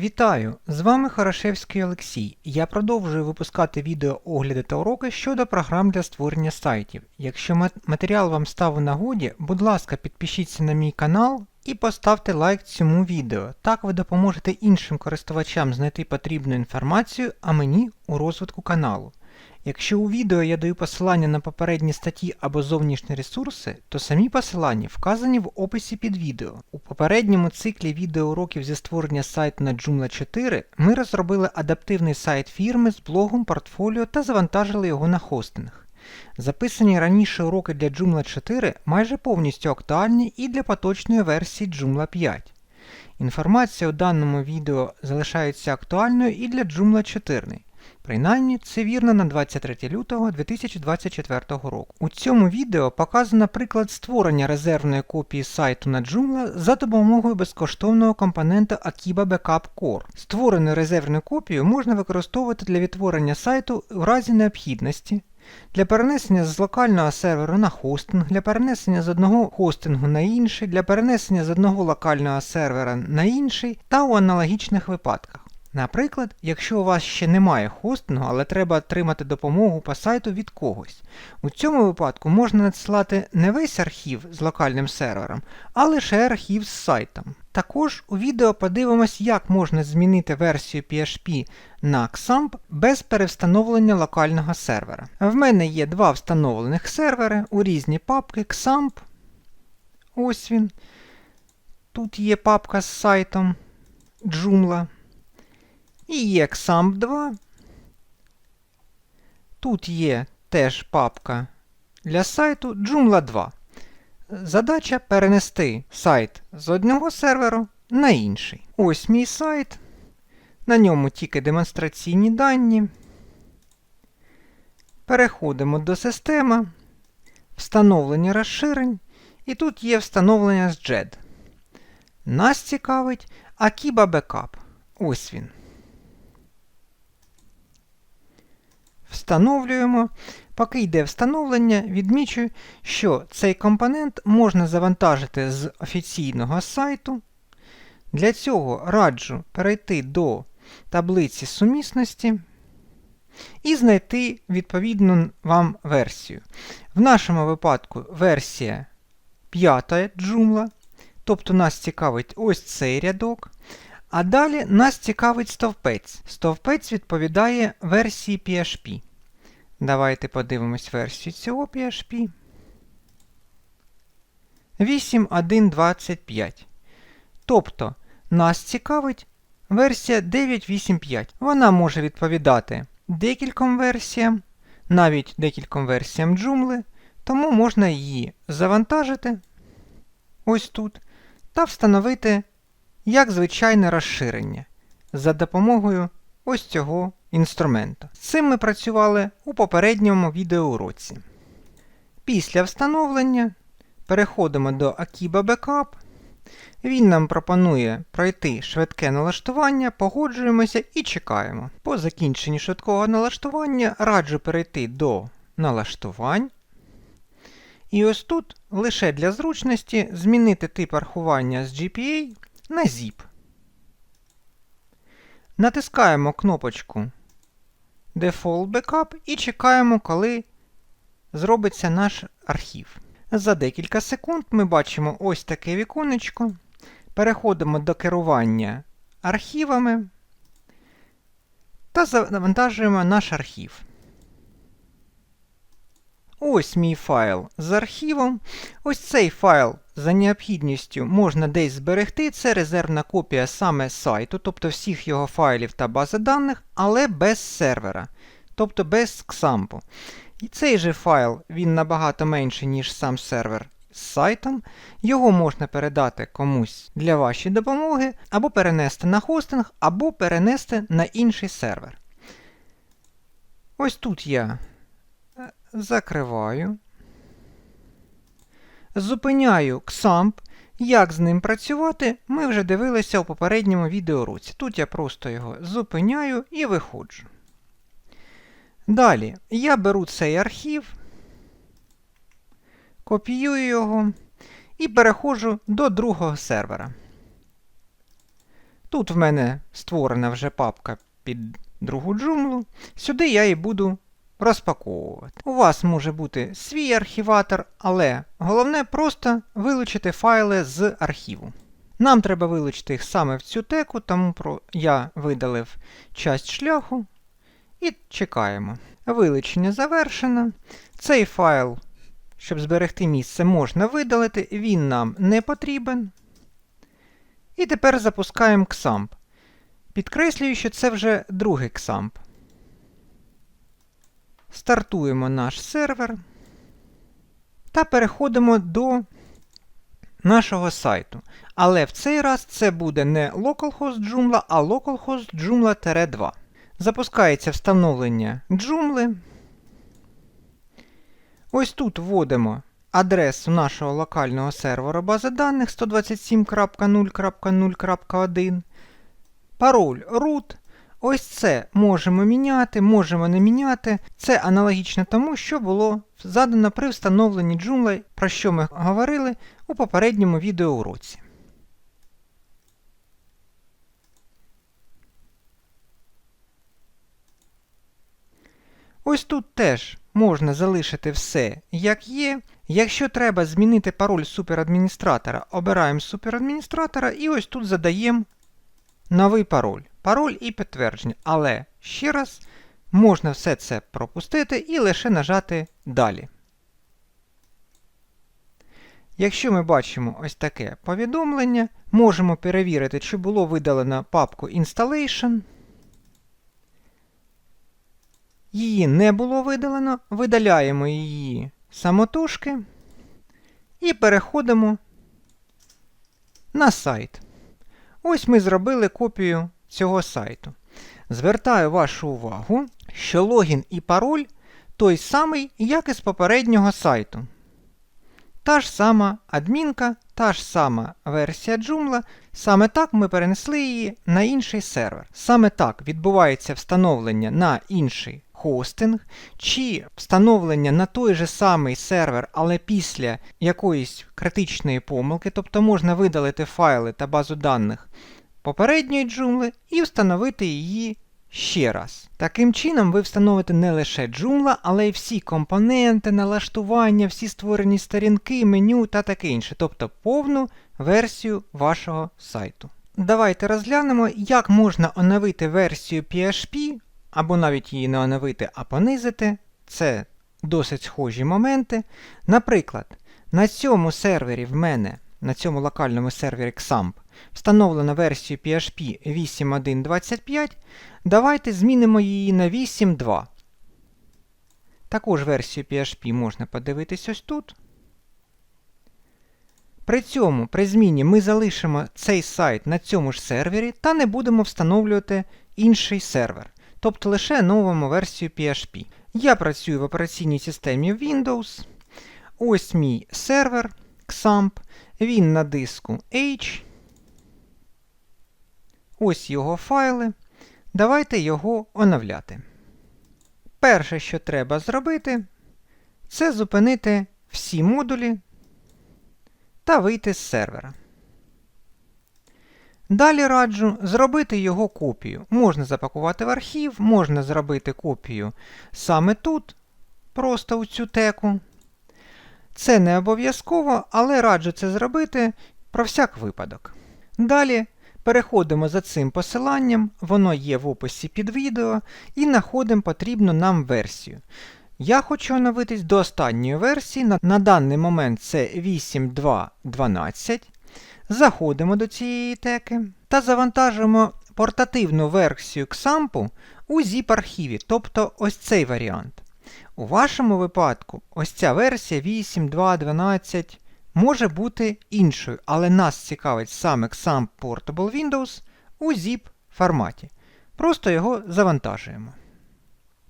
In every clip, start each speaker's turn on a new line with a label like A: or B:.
A: Вітаю! З вами Хорошевський Олексій. Я продовжую випускати відео огляди та уроки щодо програм для створення сайтів. Якщо матеріал вам став у нагоді, будь ласка, підпишіться на мій канал і поставте лайк цьому відео. Так ви допоможете іншим користувачам знайти потрібну інформацію, а мені у розвитку каналу. Якщо у відео я даю посилання на попередні статті або зовнішні ресурси, то самі посилання вказані в описі під відео. У попередньому циклі відеоуроків зі створення сайту на Joomla 4 ми розробили адаптивний сайт фірми з блогом, портфоліо та завантажили його на хостинг. Записані раніше уроки для Joomla 4 майже повністю актуальні і для поточної версії Joomla 5. Інформація у даному відео залишається актуальною і для Joomla 4. Принаймні, це вірно на 23 лютого 2024 року. У цьому відео показано приклад створення резервної копії сайту на Joomla за допомогою безкоштовного компонента Akiba Backup Core. Створену резервну копію можна використовувати для відтворення сайту у разі необхідності, для перенесення з локального серверу на хостинг, для перенесення з одного хостингу на інший, для перенесення з одного локального сервера на інший та у аналогічних випадках. Наприклад, якщо у вас ще немає хостингу, але треба отримати допомогу по сайту від когось. У цьому випадку можна надсилати не весь архів з локальним сервером, а лише архів з сайтом. Також у відео подивимось, як можна змінити версію PHP на XAMPP без перевстановлення локального сервера. В мене є два встановлених сервери у різні папки XAMPP. Ось він. Тут є папка з сайтом Joomla. І є XAMPP 2. Тут є теж папка для сайту Joomla 2. Задача перенести сайт з одного серверу на інший. Ось мій сайт. На ньому тільки демонстраційні дані. Переходимо до системи, встановлення розширень. І тут є встановлення з JED. Нас цікавить Akiba Backup. Ось він. Встановлюємо. Поки йде встановлення, відмічую, що цей компонент можна завантажити з офіційного сайту. Для цього раджу перейти до таблиці сумісності і знайти відповідну вам версію. В нашому випадку версія 5 Joomla, тобто нас цікавить ось цей рядок. А далі нас цікавить стовпець. Стовпець відповідає версії PHP. Давайте подивимось версію цього PHP. 8.1.25. Тобто нас цікавить версія 9.8.5. Вона може відповідати декільком версіям, навіть декільком версіям Joomla, тому можна її завантажити ось тут та встановити як звичайне розширення за допомогою ось цього інструменту. З цим ми працювали у попередньому відеоуроці. Після встановлення переходимо до Akiba Backup. Він нам пропонує пройти швидке налаштування, погоджуємося і чекаємо. По закінченні швидкого налаштування раджу перейти до налаштувань. І ось тут лише для зручності змінити тип архування з GPA на zip. Натискаємо кнопочку Default Backup і чекаємо, коли зробиться наш архів. За декілька секунд ми бачимо ось таке віконечко. Переходимо до керування архівами та завантажуємо наш архів. Ось мій файл з архівом. Ось цей файл за необхідністю можна десь зберегти. Це резервна копія саме сайту, тобто всіх його файлів та бази даних, але без сервера, тобто без XAMPP. І цей же файл він набагато менший, ніж сам сервер з сайтом. Його можна передати комусь для вашої допомоги, або перенести на хостинг, або перенести на інший сервер. Ось тут я закриваю. Зупиняю XAMPP. Як з ним працювати, ми вже дивилися у попередньому відеоуроці. Тут я просто його зупиняю і виходжу. Далі я беру цей архів, копіюю його і переходжу до другого сервера. Тут в мене створена вже папка під другу джумлу. Сюди я і буду розпаковувати. У вас може бути свій архіватор, але головне просто вилучити файли з архіву. Нам треба вилучити їх саме в цю теку, тому я видалив часть шляху і чекаємо. Вилучення завершено. Цей файл, щоб зберегти місце, можна видалити, він нам не потрібен. І тепер запускаємо XAMPP. Підкреслюю, що це вже другий XAMPP. Стартуємо наш сервер та переходимо до нашого сайту. Але в цей раз це буде не localhost Joomla, а localhost Joomla-2. Запускається встановлення Joomla. Ось тут вводимо адресу нашого локального сервера бази даних 127.0.0.1. Пароль root. Ось це можемо міняти, можемо не міняти. Це аналогічно тому, що було задано при встановленні Joomla, про що ми говорили у попередньому відеоуроці. Ось тут теж можна залишити все як є. Якщо треба змінити пароль суперадміністратора, обираємо суперадміністратора і ось тут задаємо новий пароль. Пароль і підтвердження. Але ще раз можна все це пропустити і лише нажати Далі. Якщо ми бачимо ось таке повідомлення, можемо перевірити, чи було видалено папку Installation. Її не було видалено, видаляємо її самотужки і переходимо на сайт. Ось ми зробили копію цього сайту. Звертаю вашу увагу, що логін і пароль той самий, як і з попереднього сайту. Та ж сама адмінка, та ж сама версія Joomla, саме так ми перенесли її на інший сервер. Саме так відбувається встановлення на інший хостинг, чи встановлення на той же самий сервер, але після якоїсь критичної помилки, тобто можна видалити файли та базу даних попередньої Joomla і встановити її ще раз. Таким чином, ви встановите не лише Joomla, але й всі компоненти, налаштування, всі створені сторінки, меню та таке інше, тобто повну версію вашого сайту. Давайте розглянемо, як можна оновити версію PHP, або навіть її не оновити, а понизити. Це досить схожі моменти. Наприклад, на цьому сервері в мене, на цьому локальному сервері XAMPP, встановлено версію PHP 8.1.25. Давайте змінимо її на 8.2. Також версію PHP можна подивитись ось тут. При цьому при зміні ми залишимо цей сайт на цьому ж сервері та не будемо встановлювати інший сервер, тобто лише новому версію PHP. Я працюю в операційній системі Windows. Ось мій сервер XAMPP. Він на диску H. Ось його файли. Давайте його оновляти. Перше, що треба зробити, це зупинити всі модулі та вийти з сервера. Далі раджу зробити його копію. Можна запакувати в архів, можна зробити копію саме тут, просто у цю теку. Це не обов'язково, але раджу це зробити про всяк випадок. Далі переходимо за цим посиланням, воно є в описі під відео, і знаходимо потрібну нам версію. Я хочу оновитись до останньої версії, на, на даний момент це 8.2.12. Заходимо до цієї теки та завантажуємо портативну версію XAMPP у zip-архіві, тобто ось цей варіант. У вашому випадку ось ця версія 8.2.12 може бути іншою, але нас цікавить саме XAMPP Portable Windows у zip форматі. Просто його завантажуємо.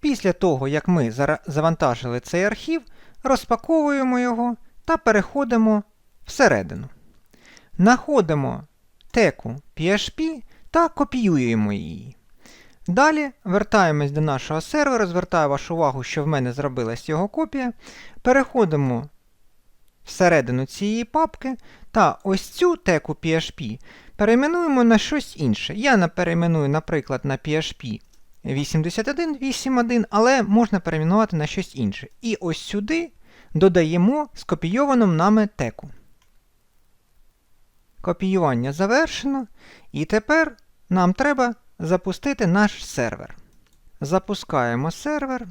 A: Після того, як ми завантажили цей архів, розпаковуємо його та переходимо всередину. Находимо теку PHP та копіюємо її. Далі вертаємось до нашого сервера, звертаю вашу увагу, що в мене зробилась його копія. Переходимо всередину цієї папки та ось цю теку PHP перейменуємо на щось інше. Я перейменую, наприклад, на PHP 81.8.1, але можна перейменувати на щось інше. І ось сюди додаємо скопійовану нами теку. Копіювання завершено. І тепер нам треба запустити наш сервер. Запускаємо сервер.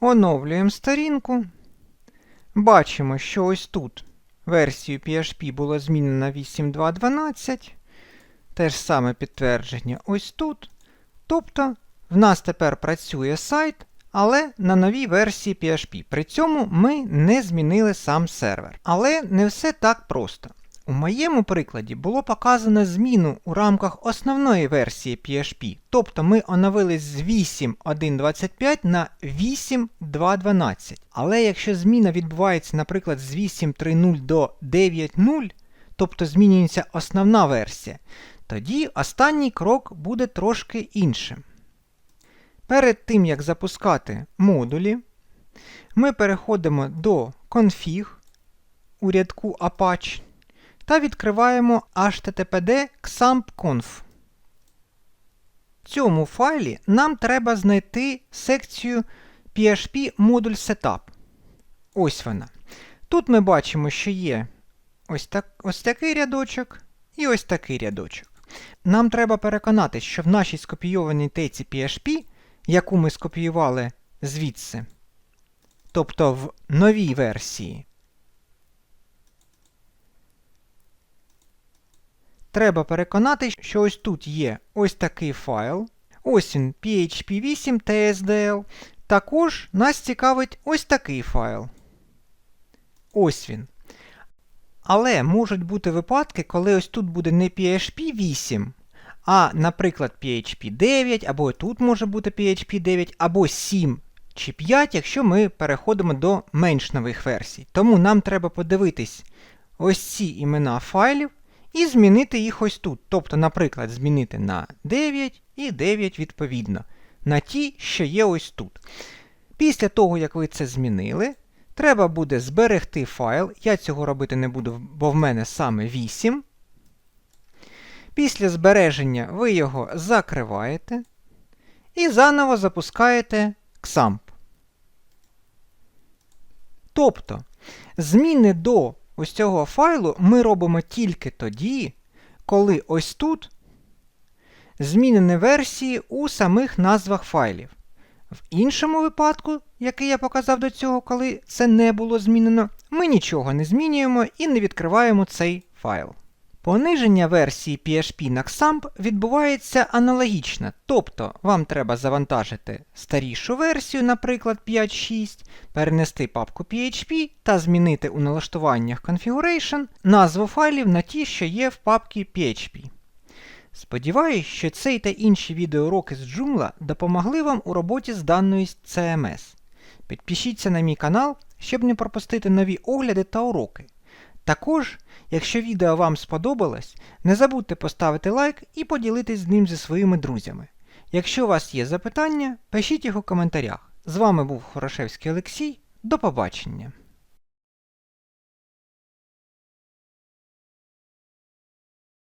A: Оновлюємо сторінку. Бачимо, що ось тут версію PHP було змінено на 8.2.12. Те ж саме підтвердження ось тут. Тобто, в нас тепер працює сайт, але на новій версії PHP. При цьому ми не змінили сам сервер. Але не все так просто. У моєму прикладі було показано зміну у рамках основної версії PHP. Тобто ми оновились з 8.1.25 на 8.2.12. Але якщо зміна відбувається, наприклад, з 8.3.0 до 9.0, тобто змінюється основна версія, тоді останній крок буде трошки іншим. Перед тим, як запускати модулі, ми переходимо до config у рядку Apache та відкриваємо httpd xampp.conf. В цьому файлі нам треба знайти секцію PHP модуль Setup. Ось вона. Тут ми бачимо, що є ось, так, ось такий рядочок і ось такий рядочок. Нам треба переконатись, що в нашій скопійованій теці PHP, яку ми скопіювали звідси, тобто в новій версії, треба переконатись, що ось тут є ось такий файл, ось він PHP 8 TSDL. Також нас цікавить ось такий файл. Ось він. Але можуть бути випадки, коли ось тут буде не PHP 8, а, наприклад, PHP 9, або тут може бути PHP 9, або 7 чи 5, якщо ми переходимо до менш нових версій. Тому нам треба подивитись ось ці імена файлів і змінити їх ось тут. Тобто, наприклад, змінити на 9 і 9 відповідно, на ті, що є ось тут. Після того, як ви це змінили, треба буде зберегти файл. Я цього робити не буду, бо в мене саме 8. Після збереження ви його закриваєте і заново запускаєте XAMPP. Тобто, зміни до ось цього файлу ми робимо тільки тоді, коли ось тут змінені версії у самих назвах файлів. В іншому випадку, який я показав до цього, коли це не було змінено, ми нічого не змінюємо і не відкриваємо цей файл. Пониження версії PHP на XAMPP відбувається аналогічно, тобто вам треба завантажити старішу версію, наприклад 5.6, перенести папку PHP та змінити у налаштуваннях Configuration назву файлів на ті, що є в папці PHP. Сподіваюсь, що цей та інші відеоуроки з Joomla допомогли вам у роботі з даною CMS. Підпишіться на мій канал, щоб не пропустити нові огляди та уроки. Також, якщо відео вам сподобалось, не забудьте поставити лайк і поділитись з ним зі своїми друзями. Якщо у вас є запитання, пишіть їх у коментарях. З вами був Хорошевський Олексій. До побачення!